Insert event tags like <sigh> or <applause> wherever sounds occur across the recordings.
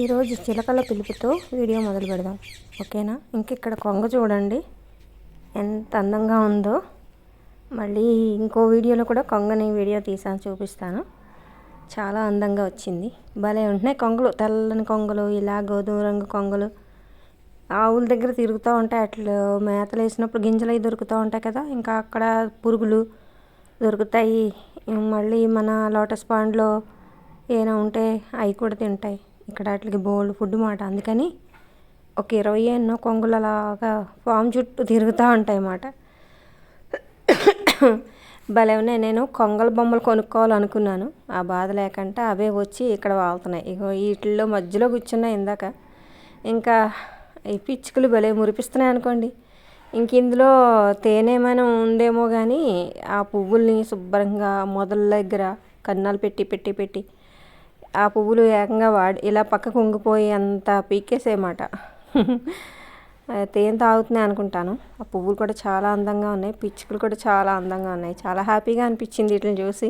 ఈరోజు చిలకల పిలుపుతో వీడియో మొదలు పెడదాం. ఓకేనా? ఇంక ఇక్కడ కొంగ చూడండి. ఎంత అందంగా ఉందో. మళ్ళీ ఇంకో వీడియోలో కూడా కొంగని వీడియో తీసాను చూపిస్తాను. చాలా అందంగా వచ్చింది. భలే ఉంటున్నాయి కొంగలు. తెల్లని కొంగలు ఇలా గోధుమ రంగు కొంగలు. ఆవుల దగ్గర తిరుగుతూ ఉంటాయి. అట్లా మేతలు వేసినప్పుడు గింజలు అవి దొరుకుతూ ఉంటాయి కదా. ఇంకా అక్కడ పురుగులు దొరుకుతాయి. మళ్ళీ మన లోటస్ పాండ్లో ఏమైనా ఉంటే అవి కూడా తింటాయి. ఇక్కడ వాటికి బోల్డ్ ఫుడ్ మాట. అందుకని ఒక ఇరవై ఎన్నో కొంగులు అలాగా ఫామ్ చుట్టూ తిరుగుతూ ఉంటాయి అన్నమాట భలే ఉన్నాయి. నేను కొంగల బొమ్మలు కొనుక్కోవాలనుకున్నాను. ఆ బాధ లేకుండా అవే వచ్చి ఇక్కడ వాళ్తున్నాయి. ఇగో వీటిల్లో మధ్యలో కూర్చున్నాయి ఇందాక. ఇంకా ఈ పిచ్చుకలు భలే మురిపిస్తున్నాయి అనుకోండి. ఇంక ఇందులో తేనె ఏమైనా ఉందేమో కానీ ఆ పువ్వుల్ని శుభ్రంగా మొదల దగ్గర కన్నాలు పెట్టి పెట్టి పెట్టి ఆ పువ్వులు ఏకంగా వాడి ఇలా పక్కకు ఉంగిపోయి అంత పీకేసేమాట తేనె తాగుతున్నాయి అనుకుంటాను. ఆ పువ్వులు కూడా చాలా అందంగా ఉన్నాయి. పిచ్చుకలు కూడా చాలా అందంగా ఉన్నాయి. చాలా హ్యాపీగా అనిపించింది వీటిని చూసి.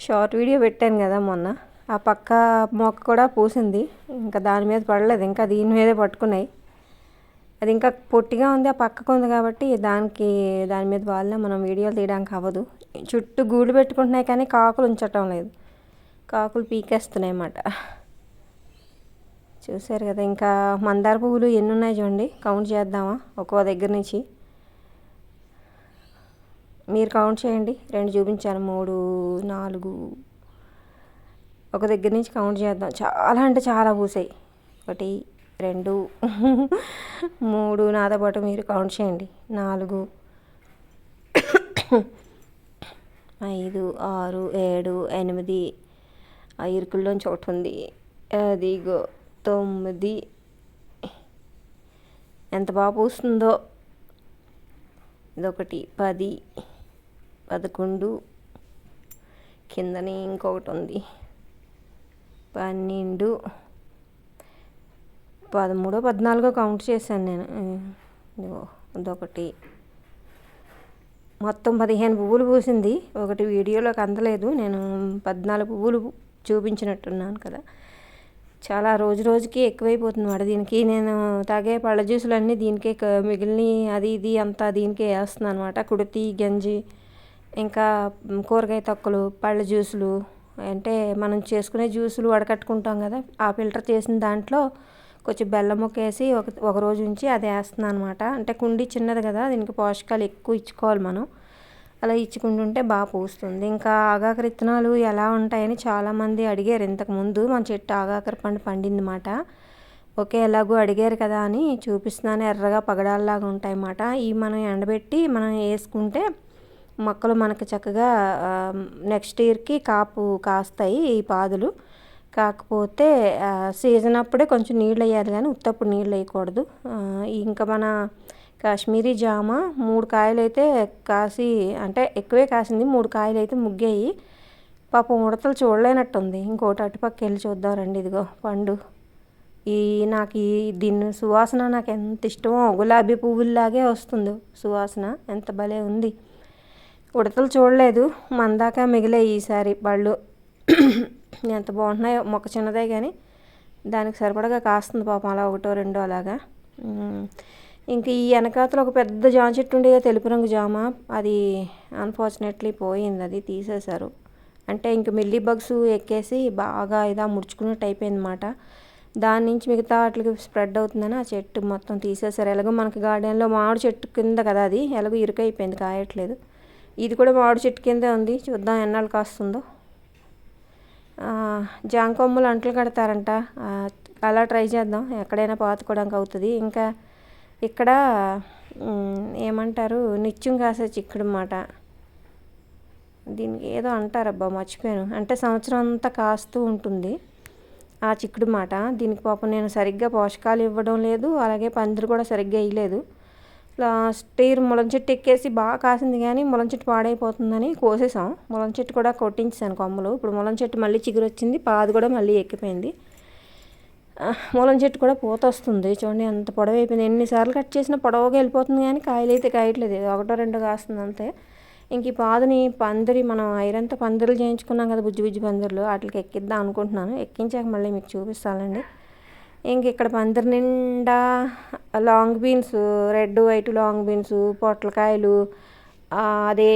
షార్ట్ వీడియో పెట్టాను కదా మొన్న. ఆ పక్క మొక్క కూడా పూసింది. ఇంకా దాని మీద పడలేదు. ఇంకా దీని మీదే పట్టుకున్నాయి. అది ఇంకా పొట్టిగా ఉంది. ఆ పక్కకు ఉంది కాబట్టి దానికి దాని మీద వాళ్ళ మనం వీడియోలు తీయడానికి అవ్వదు. చుట్టూ గూడు పెట్టుకుంటున్నాయి కానీ కాకులు ఉంచటం లేదు. కాకులు పీకేస్తున్నాయి అన్నమాట చూసారు కదా ఇంకా మందార పువ్వులు ఎన్ని ఉన్నాయి చూడండి. కౌంట్ చేద్దామా? ఒక్కో దగ్గర నుంచి. మీరు కౌంట్ చేయండి. రెండు చూపించాను. మూడు నాలుగు. ఒక దగ్గర నుంచి కౌంట్ చేద్దాం. చాలా అంటే చాలా పూసాయి. ఒకటి రెండు మూడు. నాతో పాటు మీరు కౌంట్ చేయండి. నాలుగు ఐదు ఆరు ఏడు ఎనిమిది ఆ ఇరుకుల్లోంచి ఒకటి ఉంది. అదిగో తొమ్మిది. ఎంత బాగా పూస్తుందో. ఇదొకటి పది పదకొండు. కిందనే ఇంకొకటి ఉంది. పన్నెండు. పదమూడో పద్నాలుగో కౌంట్ చేశాను నేను. ఇదొకటి మొత్తం పదిహేను పువ్వులు పూసింది. ఒకటి వీడియోలోకి అందలేదు. నేను పద్నాలుగు పువ్వులు చూపించినట్టున్నాను కదా. చాలా రోజు రోజుకి ఎక్కువైపోతుంది మాట దీనికి. నేను తాగే పళ్ళ జ్యూసులు అన్నీ దీనికే మిగిలిన అది ఇది అంతా దీనికే వేస్తున్నాను అనమాట కుడితి గంజి ఇంకా కూరగాయ తొక్కలు పళ్ళ జ్యూసులు అంటే మనం చేసుకునే జ్యూసులు వడకట్టుకుంటాం కదా. ఆ ఫిల్టర్ చేసిన దాంట్లో కొంచెం బెల్లం ముక్కేసి ఒక ఒక రోజు ఉంచి అది వేస్తున్నాను అనమాట అంటే కుండి చిన్నది కదా దీనికి పోషకాలు ఎక్కువ ఇచ్చుకోవాలి మనం. అలా ఇచ్చుకుంటుంటే బాగా పూస్తుంది. ఇంకా ఆగాకర విత్తనాలు ఎలా ఉంటాయని చాలామంది అడిగారు. ఇంతకుముందు మన చెట్టు ఆగాకర పండు పండిందన్నమాట ఓకే ఎలాగో అడిగారు కదా అని చూపిస్తున్నాను. ఎర్రగా పగడాల్లాగా ఉంటాయన్నమాట ఈ మనం ఎండబెట్టి మనం వేసుకుంటే మొక్కలు మనకు చక్కగా నెక్స్ట్ ఇయర్కి కాపు కాస్తాయి ఈ పాదులు. కాకపోతే సీజన్ అప్పుడే కొంచెం నీళ్ళు వేయాలి కానీ ఉత్తప్పుడు నీళ్ళు వేయకూడదు. ఇంకా మన కాశ్మీరీ జామ మూడు కాయలు అయితే కాసి అంటే ఎక్కువే కాసింది మూడు కాయలు అయితే ముగ్గాయి. పాపం ఉడతలు చూడలేనట్టుంది. ఇంకోటి అటుపక్క వెళ్ళి చూద్దామండి ఇదిగో పండు. ఈ నాకు ఈ దీన్ని సువాసన నాకు ఎంత ఇష్టమో గులాబీ పువ్వుల్లాగే వస్తుంది సువాసన. ఎంత భలే ఉంది. ఉడతలు చూడలేదు. మందాక మిగిలే ఈసారి పళ్ళు ఎంత బాగుంటున్నాయో మొక్క చిన్నదే కానీ దానికి సరిపడగా కాస్తుంది పాపం అలా ఒకటో రెండో అలాగా. ఇంక ఈ వెనకాతలో ఒక పెద్ద జామ చెట్టు ఉండేది తెలుపు రంగు జామ. అది అన్ఫార్చునేట్లీ పోయింది అది తీసేశారు. అంటే ఇంక మిల్లీ బగ్స్ ఎక్కేసి బాగా ఇదా ముడుచుకున్నట్టు అయిపోయింది అనమాట దాని నుంచి మిగతా వాటికి స్ప్రెడ్ అవుతుందని ఆ చెట్టు మొత్తం తీసేశారు. ఎలాగో మనకి గార్డెన్లో మామిడి చెట్టు కింద కదా అది ఎలాగో ఇరుకైపోయింది కాయట్లేదు. ఇది కూడా మామిడి చెట్టు కిందే ఉంది చూద్దాం ఎన్నాళ్ళు కాస్తుందో. జాంకొమ్మలు అంటలు కడతారంట. అలా ట్రై చేద్దాం ఎక్కడైనా పాతుకోవడానికి అవుతుంది. ఇంకా ఇక్కడ ఏమంటారు? నిత్యం కాసే చిక్కుడు మాట దీనికి ఏదో అంటారబ్బా మర్చిపోయాను. అంటే సంవత్సరం అంతా కాస్తూ ఉంటుంది ఆ చిక్కుడు మాట దీనికి పాపం నేను సరిగ్గా పోషకాలు ఇవ్వడం లేదు అలాగే పందిరు కూడా సరిగ్గా వేయలేదు లాస్ట్ ఇయర్ ములం చెట్టు ఎక్కేసి బాగా కాసింది కానీ ములం చెట్టు పాడైపోతుందని కోసేసాం ములం చెట్టు కూడా కొట్టించాను కొమ్మలు. ఇప్పుడు ములం చెట్టు మళ్ళీ చిగురు వచ్చింది పాది కూడా మళ్ళీ ఎక్కిపోయింది. మూలం చెట్టు కూడా పూత వస్తుంది. చూడండి ఎంత పొడవు అయిపోయింది. ఎన్నిసార్లు కట్ చేసినా పొడవుగా వెళ్ళిపోతుంది కానీ కాయలు అయితే కాయట్లేదు ఒకటో రెండో కాస్తుంది అంతే. ఇంక ఈ పాదుని పందిరి మనం ఐరన్తో పందిరులు చేయించుకున్నాం కదా బుజ్జి బుజ్జి పందిరులు వాటికి ఎక్కిద్దాం అనుకుంటున్నాను. ఎక్కించాక మళ్ళీ మీకు చూపిస్తానండి. ఇంక ఇక్కడ పందిరి నిండా long beans red white long beans పొట్లకాయలు అదే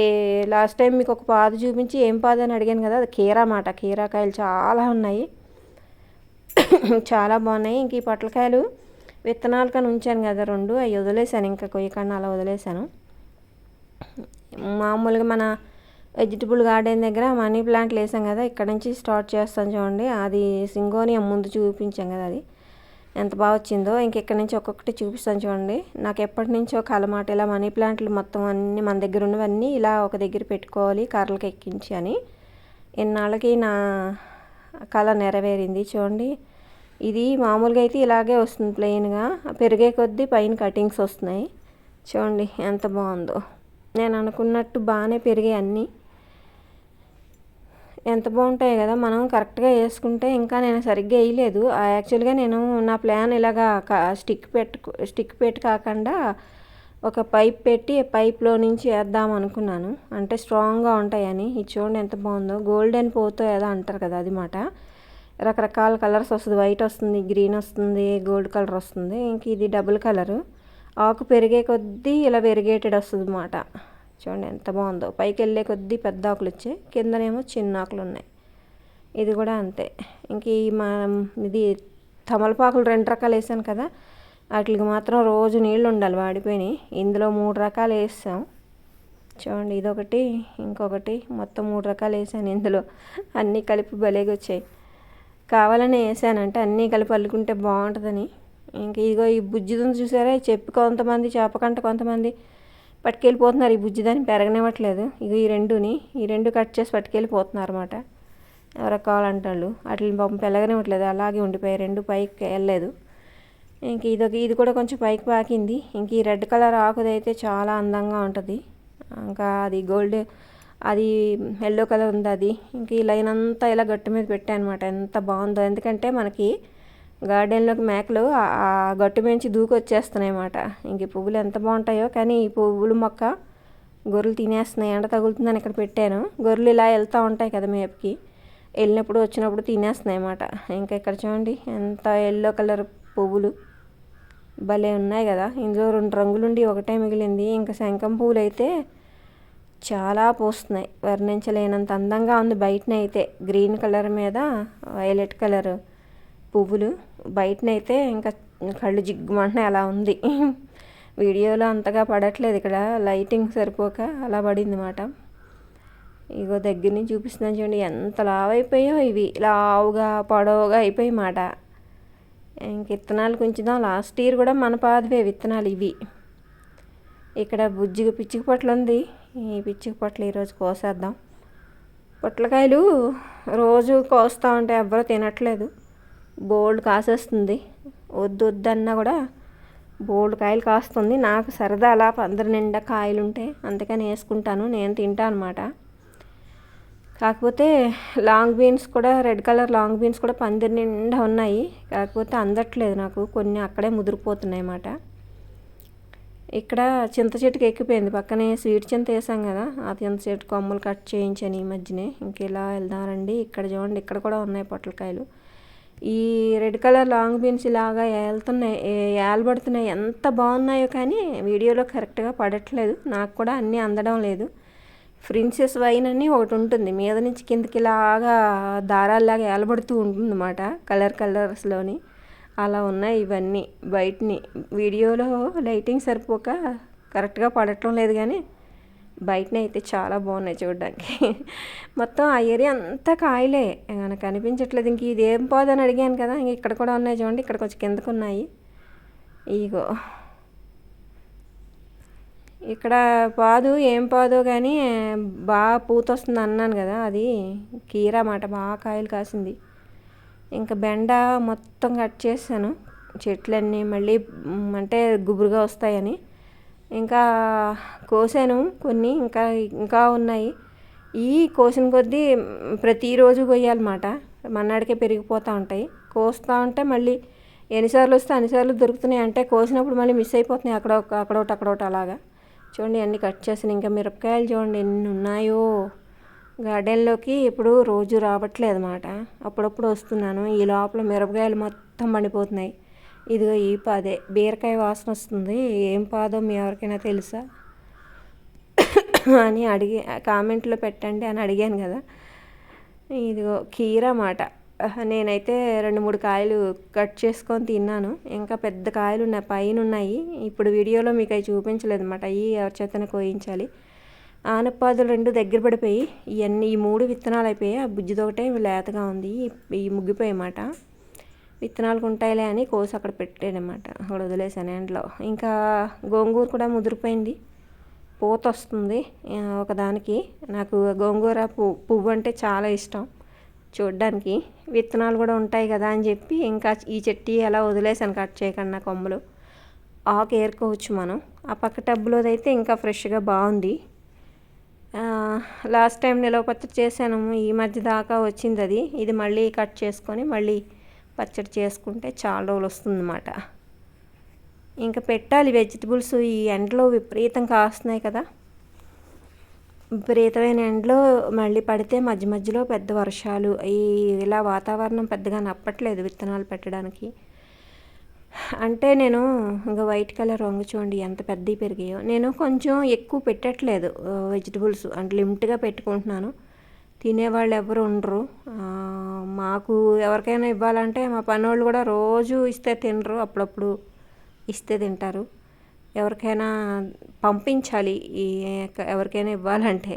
లాస్ట్ టైం మీకు ఒక పాదు చూపించి ఏం పాదు అని అడిగాను కదా అది కీరా మాట. కీరాకాయలు చాలా ఉన్నాయి. <coughs> చాలా బాగున్నాయి. ఇంక ఈ పొట్లకాయలు విత్తనాలు కానీ ఉంచాను కదా రెండు. అవి వదిలేసాను ఇంకా కొయ్యకుండా అలా వదిలేసాను మామూలుగా మన వెజిటబుల్ గార్డెన్ దగ్గర మనీ ప్లాంట్లు వేసాం కదా. ఇక్కడ నుంచి స్టార్ట్ చేస్తాం చూడండి. అది సింగోనియం ముందు చూపించాం కదా అది. ఎంత బాగా వచ్చిందో. ఇంక ఇక్కడ నుంచి ఒక్కొక్కటి చూపిస్తాను చూడండి. నాకు ఎప్పటి నుంచో కలమాట ఇలా మనీ ప్లాంట్లు మొత్తం అన్నీ మన దగ్గర ఉన్నవన్నీ ఇలా ఒక దగ్గర పెట్టుకోవాలి. కర్రలకు ఎక్కించి అని. ఇన్నాళ్ళకి నా కళ నెరవేరింది. చూడండి. ఇది మామూలుగా అయితే ఇలాగే వస్తుంది ప్లెయిన్గా. పెరిగే కొద్దీ పైన కటింగ్స్ వస్తున్నాయి. చూడండి ఎంత బాగుందో. నేను అనుకున్నట్టు బాగానే పెరిగాయి అన్నీ. ఎంత బాగుంటాయి కదా మనం కరెక్ట్గా వేసుకుంటే ఇంకా నేను సరిగ్గా వేయలేదు. ఆ యాక్చువల్గా నేను నా ప్లాన్ ఇలాగా స్టిక్ పెట్టు స్టిక్ పెట్టి కాకుండా ఒక పైప్ పెట్టి పైప్లో నుంచి వేద్దాం అనుకున్నాను. అంటే స్ట్రాంగ్గా ఉంటాయని. ఇది చూడండి ఎంత బాగుందో. గోల్డెన్ పోతో ఏదో అంటారు కదా అది మాట. రకరకాల కలర్స్ వస్తుంది. వైట్ వస్తుంది గ్రీన్ వస్తుంది గోల్డ్ కలర్ వస్తుంది. ఇంక ఇది డబుల్ కలరు. ఆకు పెరిగే కొద్దీ ఇలా వెరిగేటెడ్ వస్తుంది అన్నమాట చూడండి ఎంత బాగుందో. పైకి వెళ్ళే కొద్దీ పెద్ద ఆకులు వచ్చాయి. కిందనేమో చిన్న ఆకులు ఉన్నాయి. ఇది కూడా అంతే. ఇంక ఈ మా ఇది తమలపాకులు రెండు రకాలు వేసాను కదా. వాటికి మాత్రం రోజు నీళ్ళు ఉండాలి వాడిపోయినాయి ఇందులో మూడు రకాలు వేసాం చూడండి ఇదొకటి ఇంకొకటి మొత్తం మూడు రకాలు వేసాను ఇందులో. అన్నీ కలిపి భలేగా వచ్చాయి. కావాలని వేసానంటే అన్నీ కలిపి అల్లుకుంటే బాగుంటుందని. ఇంక ఇదిగో ఈ బుజ్జిదని చూసారా? చెప్పి కొంతమంది చేపకంట కొంతమంది పట్టుకెళ్ళిపోతున్నారు. ఈ బుజ్జిదాన్ని పెరగనివ్వట్లేదు. ఇగో ఈ రెండుని ఈ రెండు కట్ చేసి పట్టుకెళ్ళిపోతున్నారు అనమాట ఎవరో కావాలంటాళ్ళు వాటిని పాపం పెరగనివ్వట్లేదు. అలాగే ఉండిపోయాయి. రెండు పైకి వెళ్ళలేదు. ఇంక ఇదొక ఇది కూడా కొంచెం పైకి పాకింది. ఇంక ఈ రెడ్ కలర్ ఆకుదైతే చాలా అందంగా ఉంటుంది. ఇంకా అది గోల్డ్ అది ఎల్లో కలర్ ఉంది అది. ఇంక ఈ లైన్ అంతా ఇలా గట్టు మీద పెట్టాను అనమాట ఎంత బాగుందో. ఎందుకంటే మనకి గార్డెన్లోకి మేకలు ఆ- గట్టు మించి దూకి వచ్చేస్తున్నాయి అన్నమాట. ఇంక పువ్వులు ఎంత బాగుంటాయో. కానీ ఈ పువ్వులు మొక్క గొర్రెలు తినేస్తున్నాయి. ఎండ తగులుతుందని ఇక్కడ పెట్టాను. గొర్రెలు ఇలా వెళ్తూ ఉంటాయి కదా మేపకి. వెళ్ళినప్పుడు వచ్చినప్పుడు తినేస్తున్నాయి అన్నమాట. ఇంకా ఇక్కడ చూడండి ఎంత ఎల్లో కలర్ పువ్వులు. భలే ఉన్నాయి కదా. ఇందులో రెండు రంగులుండి ఒకటే మిగిలింది. ఇంకా శంఖం పువ్వులు అయితే చాలా పూస్తున్నాయి. వర్ణించలేనంత అందంగా ఉంది బయటనైతే. గ్రీన్ కలర్ మీద వైలెట్ కలర్ పువ్వులు. బయటనైతే ఇంకా కళ్ళు జిగ్గుమంటున్నాయి. అలా ఉంది. వీడియోలో అంతగా పడట్లేదు. ఇక్కడ లైటింగ్ సరిపోక అలా పడింది మాట. ఇగో దగ్గర నుంచి చూపిస్తున్నాను చూడండి. ఎంత లావైపోయాయో ఇవి. లావుగా పొడవుగా అయిపోయి మాట. ఇంక విత్తనాలు కొంచెం లాస్ట్ ఇయర్ కూడా మన పాదవే విత్తనాలు ఇవి. ఇక్కడ బుజ్జిగా పిచ్చిక పొట్లు ఉంది. ఈ పిచ్చిక పొట్లు ఈరోజు కోసేద్దాం. పొట్లకాయలు రోజు కోస్తూ ఉంటే ఎవ్వరూ తినట్లేదు. బోల్డ్ కాసేస్తుంది. వద్దు వద్దన్నా కూడా బోల్డ్ కాయలు కాస్తుంది. నాకు సరదా అలా పందిరి నిండా కాయలు ఉంటే అందుకని వేసుకుంటాను. నేను తింటాను అనమాట కాకపోతే లాంగ్ బీన్స్ కూడా రెడ్ కలర్ లాంగ్ బీన్స్ కూడా పందిరి నిండా ఉన్నాయి. కాకపోతే అందట్లేదు నాకు. కొన్ని అక్కడే ముదిరిపోతున్నాయి అన్నమాట. ఇక్కడ చింత చెట్టుకి ఎక్కిపోయింది. పక్కనే స్వీట్ చింత వేసాం కదా. ఆ చింత చెట్టు కొమ్మలు కట్ చేయించాను ఈ మధ్యనే. ఇంకెలా వెళ్దామండి. ఇక్కడ చూడండి ఇక్కడ కూడా ఉన్నాయి పొట్లకాయలు. ఈ రెడ్ కలర్ లాంగ్ బీన్స్ ఇలాగా ఏలుతున్నాయి ఏలబడుతున్నాయి ఎంత బాగున్నాయో కానీ వీడియోలో కరెక్ట్గా పడట్లేదు. నాకు కూడా అన్నీ అందడం లేదు. ప్రిన్సెస్ వైన్ అని ఒకటి ఉంటుంది. మీద నుంచి కిందకి ఇలాగా దారాల్లాగా ఏలబడుతూ ఉంటుంది అన్నమాట కలర్ కలర్స్లోని. అలా ఉన్నాయి ఇవన్నీ. బయటని వీడియోలో లైటింగ్ సరిపోక కరెక్ట్గా పడటం లేదు కానీ బయటనే అయితే చాలా బాగున్నాయి చూడడానికి. మొత్తం ఆ ఏరియా అంతా కాయలే. నాకు అనిపించట్లేదు ఇంక ఇది ఏం పోదని అడిగాను కదా. ఇంక ఇక్కడ కూడా ఉన్నాయి చూడండి. ఇక్కడ కొంచెం కిందకు ఉన్నాయి ఇగో. ఇక్కడ పాదు ఏం పాదు కానీ బాగా పూత వస్తుంది అన్నాను కదా అది కీరా మాట బాగా కాయలు కాసింది. ఇంకా బెండ మొత్తం కట్ చేశాను చెట్లన్నీ మళ్ళీ అంటే గుబురుగా వస్తాయని. ఇంకా కోసాను కొన్ని ఇంకా ఇంకా ఉన్నాయి. ఈ కోసిన కొద్దీ ప్రతిరోజు కొయ్యాలన్నమాట మన్నాడికే పెరిగిపోతూ ఉంటాయి. కోస్తూ ఉంటే మళ్ళీ ఎన్నిసార్లు వస్తే అన్నిసార్లు దొరుకుతున్నాయి అంటే కోసినప్పుడు మళ్ళీ మిస్ అయిపోతున్నాయి అక్కడ ఒక అక్కడ ఒకటి అలాగా. చూడండి అన్నీ కట్ చేసిన ఇంకా మిరపకాయలు చూడండి ఎన్ని ఉన్నాయో. గార్డెన్లోకి ఇప్పుడు రోజు రావట్లేదు అనమాట అప్పుడప్పుడు వస్తున్నాను. ఈ లోపల మిరపకాయలు మొత్తం పండిపోతున్నాయి. ఇదిగో ఈ పాదే. బీరకాయ వాసన వస్తుంది. ఏం పాదో మీ ఎవరికైనా తెలుసా? అని అడిగి కామెంట్లో పెట్టండి అని అడిగాను కదా. ఇదిగో కీర మాట నేనైతే రెండు మూడు కాయలు కట్ చేసుకొని తిన్నాను. ఇంకా పెద్ద కాయలు ఉన్నాయి పైన ఉన్నాయి ఇప్పుడు వీడియోలో మీకు అవి చూపించలేదు అనమాట అవి ఎవరి చేతనే కోయించాలి. ఆనపాదులు రెండు దగ్గర పడిపోయి ఇవన్నీ ఈ మూడు విత్తనాలు అయిపోయి ఆ బుజ్జిది ఒకటే లేతగా ఉంది. ఈ ముగ్గిపోయి అన్నమాట. విత్తనాలు ఉంటాయిలే అని కోసి అక్కడ పెట్టానమాట అక్కడ వదిలేసాను ఎండలో. ఇంకా గోంగూర కూడా ముదిరిపోయింది. పూత వస్తుంది ఒకదానికి. నాకు గోంగూర పువ్వు అంటే చాలా ఇష్టం. చూడ్డానికి విత్తనాలు కూడా ఉంటాయి కదా అని చెప్పి ఇంకా ఈ చెట్టు అలా వదిలేసాను కట్ చేయకుండా కొమ్మలు. ఆకు ఏరుకోవచ్చు మనం. ఆ పక్క టబ్బులోదైతే ఇంకా ఫ్రెష్గా బాగుంది. లాస్ట్ టైం నిలవ పచ్చడి చేశాను ఈ మధ్య దాకా వచ్చింది అది. ఇది మళ్ళీ కట్ చేసుకొని మళ్ళీ పచ్చడి చేసుకుంటే చాలా రోజులు వస్తుందన్నమాట. ఇంకా పెట్టాలి వెజిటబుల్స్ ఈ ఎండలో విపరీతం కాస్తున్నాయి కదా. విపరీతమైన ఎండలో మళ్ళీ పడితే మధ్య మధ్యలో పెద్ద వర్షాలు ఈ ఇలా వాతావరణం పెద్దగా నప్పట్లేదు విత్తనాలు పెట్టడానికి. అంటే నేను ఇంకా వైట్ కలర్ రంగు చూడండి ఎంత పెద్దవి పెరిగాయో. నేను కొంచెం ఎక్కువ పెట్టట్లేదు వెజిటబుల్స్ అంటే లిమిట్గా పెట్టుకుంటున్నాను. తినేవాళ్ళు ఎవరు ఉండరు. మాకు ఎవరికైనా ఇవ్వాలంటే మా పనోళ్ళు కూడా రోజు ఇస్తే తినరు అప్పుడప్పుడు ఇస్తే తింటారు. ఎవరికైనా పంపించాలి ఈ ఎవరికైనా ఇవ్వాలంటే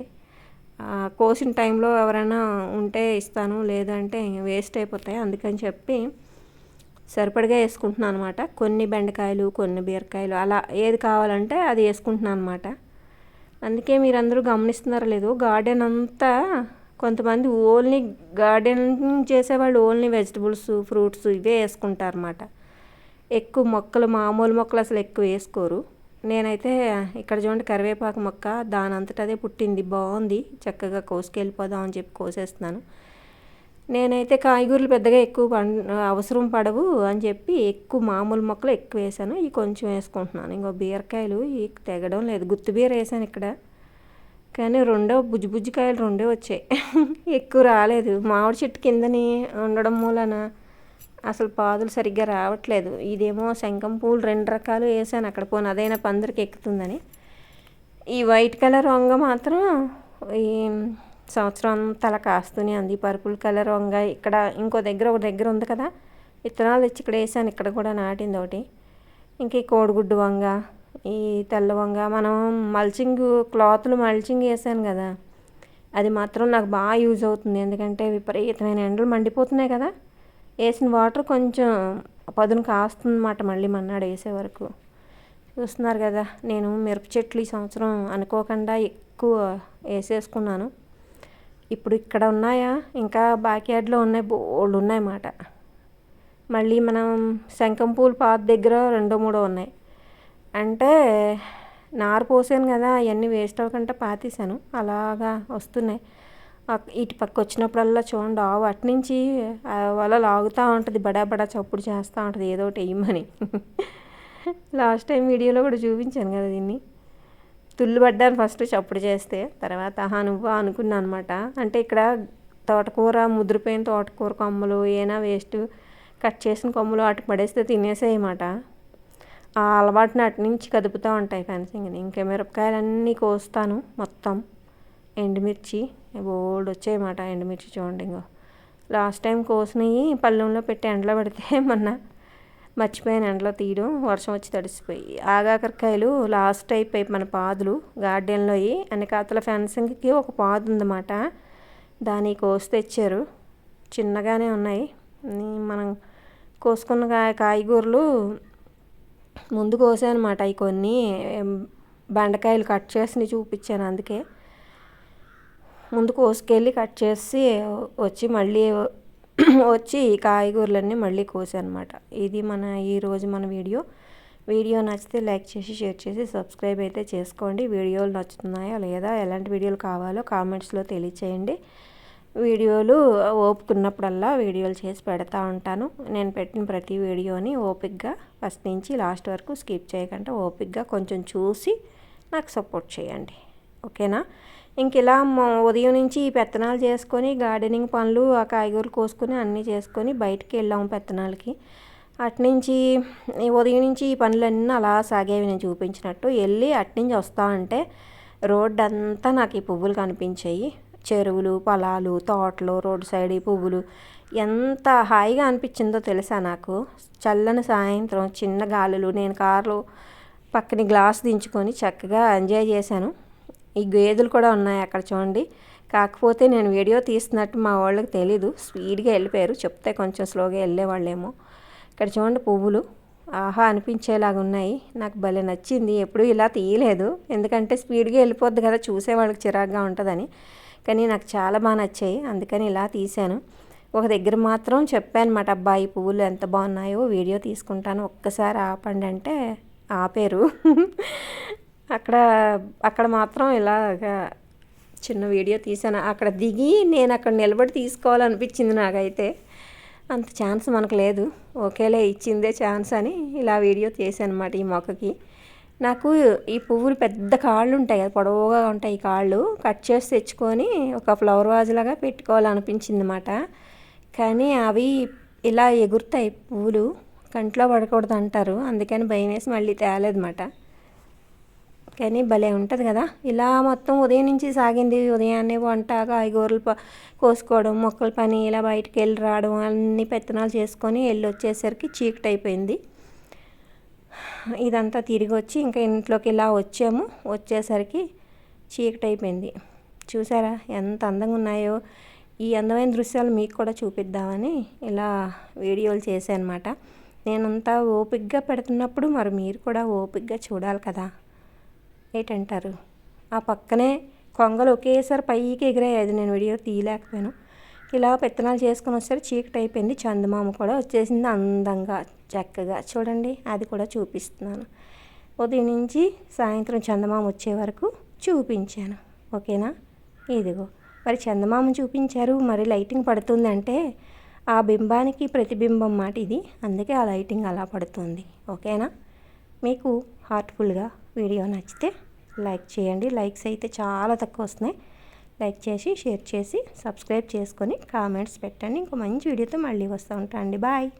కోసిన టైంలో ఎవరైనా ఉంటే ఇస్తాను లేదంటే వేస్ట్ అయిపోతాయి అందుకని చెప్పి సరిపడిగా వేసుకుంటున్నాను అనమాట కొన్ని బెండకాయలు కొన్ని బీరకాయలు అలా ఏది కావాలంటే అది వేసుకుంటున్నాను అనమాట అందుకే మీరందరూ గమనిస్తున్నారో లేదు గార్డెన్ అంతా కొంతమంది ఓన్లీ గార్డెన్ చేసేవాళ్ళు ఓన్లీ వెజిటబుల్స్ ఫ్రూట్స్ ఇవే వేసుకుంటారు అన్నమాట. ఎక్కువ మొక్కలు మామూలు మొక్కలు అసలు ఎక్కువ వేసుకోరు. నేనైతే ఇక్కడ చూడండి కరివేపాకు మొక్క దాని అంతటా అదే పుట్టింది బాగుంది చక్కగా కోసుకెళ్ళిపోదాం అని చెప్పి కోసేస్తున్నాను. నేనైతే కాయగూరలు పెద్దగా ఎక్కువ అవసరం పడవు అని చెప్పి ఎక్కువ మామూలు మొక్కలు ఎక్కువ వేసాను. ఇవి కొంచెం వేసుకుంటున్నాను. ఇంకో బీరకాయలు ఈ తెగడం లేదు. గుత్తి బీర వేసాను ఇక్కడ. కానీ రెండో బుజ్జి బుజ్జికాయలు రెండో వచ్చాయి. <laughs> ఎక్కువ రాలేదు. మామిడి చెట్టు కిందని ఉండడం మూలన అసలు పాదులు సరిగ్గా రావట్లేదు. ఇదేమో శంఖం పూలు రెండు రకాలు వేసాను అక్కడ పోను. అదైనా పందిరికి ఎక్కుతుందని. ఈ వైట్ కలర్ వంగ మాత్రం ఈ సంవత్సరం తల కాస్తూనే ఉంది. పర్పుల్ కలర్ వంగ ఇక్కడ ఇంకో దగ్గర ఒక దగ్గర ఉంది కదా. విత్తనాలు తెచ్చి ఇక్కడ వేసాను. ఇక్కడ కూడా నాటింది ఒకటి. ఇంక ఈ కోడిగుడ్డు వంగ ఈ తెల్ల వంగ. మనం మల్చింగ్ క్లాత్లు మల్చింగ్ వేసాను కదా. అది మాత్రం నాకు బాగా యూజ్ అవుతుంది. ఎందుకంటే విపరీతమైన ఎండలు మండిపోతున్నాయి కదా. వేసిన వాటర్ కొంచెం పదును కాస్తుందన్నమాట మళ్ళీ మన్నాడు వేసే వరకు. చూస్తున్నారు కదా నేను మిరప చెట్లు ఈ సంవత్సరం అనుకోకుండా ఎక్కువ వేసేసుకున్నాను. ఇప్పుడు ఇక్కడ ఉన్నాయా? ఇంకా బ్యాక్యార్డ్లో ఉన్నాయి బోళ్ళు ఉన్నాయన్నమాట. మళ్ళీ మనం శంఖంపూలు పాత దగ్గర రెండో మూడో ఉన్నాయి. అంటే నారు పోసాను కదా అవన్నీ వేస్ట్ అవ్వకుండా పాతేసాను. అలాగా వస్తున్నాయి. ఇటు పక్క వచ్చినప్పుడల్లా చూడండి ఆవు అట్నుంచి వల లాగుతూ ఉంటుంది బడా బడా చప్పుడు చేస్తూ ఉంటుంది ఏదో ఒకటి వేయమని లాస్ట్ టైం వీడియోలో కూడా చూపించాను కదా దీన్ని. తుళ్ళు పడ్డాను ఫస్ట్ చప్పుడు చేస్తే తర్వాత ఆహా నువ్వు అనుకున్నా అనమాట. అంటే ఇక్కడ తోటకూర ముదిరిపోయిన తోటకూర కొమ్మలు ఏనా వేస్ట్ కట్ చేసిన కొమ్మలు అటు పడేస్తే తినేసేయమాట. ఆ అలవాటుని అటు నుంచి కదుపుతూ ఉంటాయి ఫెన్సింగ్ ఇంకా మిరపకాయలన్నీ కోస్తాను మొత్తం. ఎండుమిర్చి బోల్డ్ వచ్చాయన్నమాట ఎండుమిర్చి చూడండి ఇంకో లాస్ట్ టైం కోసినవి పళ్ళెంలో పెట్టి ఎండలో పెడితే <laughs> మొన్న మర్చిపోయాను ఎండలో తీయడం వర్షం వచ్చి తడిసిపోయి. ఆగాకరకాయలు లాస్ట్ అయిపోయి మన పాదులు గార్డెన్లో అన్ని కాతల ఫెన్సింగ్కి ఒక పాదు ఉందన్నమాట. దాన్ని కోసి తెచ్చారు. చిన్నగానే ఉన్నాయి. మనం కోసుకున్న కాయ కాయగూరలు ముందు కోసానమాట అవి కొన్ని బెండకాయలు కట్ చేసి చూపించాను అందుకే. ముందు కోసుకెళ్ళి కట్ చేసి వచ్చి మళ్ళీ వచ్చి కాయగూరలన్నీ మళ్ళీ కోసానమాట ఇది మన ఈరోజు మన వీడియో. వీడియో నచ్చితే లైక్ చేసి షేర్ చేసి సబ్స్క్రైబ్ అయితే చేసుకోండి. వీడియోలు నచ్చుతున్నాయా లేదా ఎలాంటి వీడియోలు కావాలో కామెంట్స్లో తెలియచేయండి. వీడియోలు ఓపుకున్నప్పుడల్లా వీడియోలు చేసి పెడతా ఉంటాను. నేను పెట్టిన ప్రతి వీడియోని ఓపిక్గా ఫస్ట్ నుంచి లాస్ట్ వరకు స్కిప్ చేయకుండా ఓపిక్గా కొంచెం చూసి నాకు సపోర్ట్ చేయండి. ఓకేనా? ఇంక ఇలా ఉదయం నుంచి ఈ పెత్తనాలు చేసుకొని గార్డెనింగ్ పనులు ఆ కాయగూరలు కోసుకొని అన్నీ చేసుకొని బయటికి వెళ్ళాము పెత్తనాలకి. అట్నుంచి ఈ ఉదయం నుంచి ఈ పనులన్నీ అలా సాగేవి నేను చూపించినట్టు. వెళ్ళి అట్నుంచి వస్తా అంటే రోడ్డు అంతా నాకు ఈ పువ్వులు కనిపించాయి. చెరువులు పొలాలు తోటలు రోడ్డు సైడ్ ఈ పువ్వులు ఎంత హాయిగా అనిపించిందో తెలుసా నాకు. చల్లని సాయంత్రం చిన్న గాలులు నేను కారులో పక్కన గ్లాస్ దించుకొని చక్కగా ఎంజాయ్ చేశాను. ఈ గేదెలు కూడా ఉన్నాయి అక్కడ చూడండి. కాకపోతే నేను వీడియో తీస్తున్నట్టు మా వాళ్ళకి తెలీదు. స్పీడ్గా వెళ్ళిపోయారు. చెప్తే కొంచెం స్లోగా వెళ్ళేవాళ్ళేమో. ఇక్కడ చూడండి పువ్వులు. ఆహా అనిపించేలాగా ఉన్నాయి. నాకు భలే నచ్చింది. ఎప్పుడూ ఇలా తీయలేదు. ఎందుకంటే స్పీడ్గా వెళ్ళిపోద్ది కదా చూసే వాళ్ళకి చిరాగ్గా ఉంటుందని. కానీ నాకు చాలా బాగా నచ్చాయి. అందుకని ఇలా తీశాను. ఒక దగ్గర మాత్రం చెప్పానమాట అబ్బాయి పువ్వులు ఎంత బాగున్నాయో వీడియో తీసుకుంటాను. ఒక్కసారి ఆపండి అంటే ఆపేరు. అక్కడ అక్కడ మాత్రం ఇలాగా చిన్న వీడియో తీసాను అక్కడ దిగి నేను అక్కడ నిలబడి తీసుకోవాలనిపించింది నాకైతే. అంత ఛాన్స్ మనకు లేదు. ఓకేలే ఇచ్చిందే ఛాన్స్ అని ఇలా వీడియో చేశాను అనమాట ఈ మొక్కకి. నాకు ఈ పువ్వులు పెద్ద కాళ్ళు ఉంటాయి కదా పొడవుగా ఉంటాయి ఈ కాళ్ళు. కట్ చేసి తెచ్చుకొని ఒక ఫ్లవర్ వాజ్ లాగా పెట్టుకోవాలనిపించింది అనమాట కానీ అవి ఇలా ఎగురుతాయి పువ్వులు. కంట్లో పడకూడదు అంటారు. అందుకని భయం వేసి మళ్ళీ తేలేదన్నమాట. కానీ భలే ఉంటుంది కదా. ఇలా మొత్తం ఉదయం నుంచి సాగింది ఉదయాన్నే వంట కాయగూరలు కోసుకోవడం మొక్కల పని ఇలా బయటికి వెళ్ళి రావడం అన్ని పెత్తనాలు చేసుకొని వెళ్ళి వచ్చేసరికి చీకటి అయిపోయింది. ఇదంతా తిరిగి వచ్చి ఇంకా ఇంట్లోకి ఇలా వచ్చాము. వచ్చేసరికి చీకటి అయిపోయింది. చూసారా ఎంత అందంగా ఉన్నాయో. ఈ అందమైన దృశ్యాలు మీకు కూడా చూపిద్దామని ఇలా వీడియోలు చేశానమాట. నేనంతా ఓపిక్గా పెడుతున్నప్పుడు మరి మీరు కూడా ఓపిక్గా చూడాలి కదా. ఏంటంటారు? ఆ పక్కనే కొంగలు ఒకేసారి పైకి ఎగిరాయి. నేను వీడియో తీయలేకపోయాను. ఇలా పెత్తనాలు చేసుకుని వస్తే చీకటి అయిపోయింది. చందమామ కూడా వచ్చేసింది అందంగా చక్కగా. చూడండి అది కూడా చూపిస్తున్నాను. ఉదయం నుంచి సాయంత్రం చందమామ వచ్చే వరకు చూపించాను. ఓకేనా? ఇదిగో. మరి చందమామ చూపించారు. మరి లైటింగ్ పడుతుంది అంటే ఆ బింబానికి ప్రతిబింబం మాట ఇది. అందుకే ఆ లైటింగ్ అలా పడుతుంది. ఓకేనా? మీకు హార్ట్ఫుల్గా వీడియో నచ్చితే లైక్ చేయండి. లైక్స్ అయితే చాలా తక్కువ వస్తున్నాయి. లైక్ చేసి షేర్ చేసి సబ్స్క్రైబ్ చేసుకొని కామెంట్స్ పెట్టండి. ఇంకో మంచి వీడియోతో మళ్ళీ వస్తూ ఉంటాను అండి. బాయ్.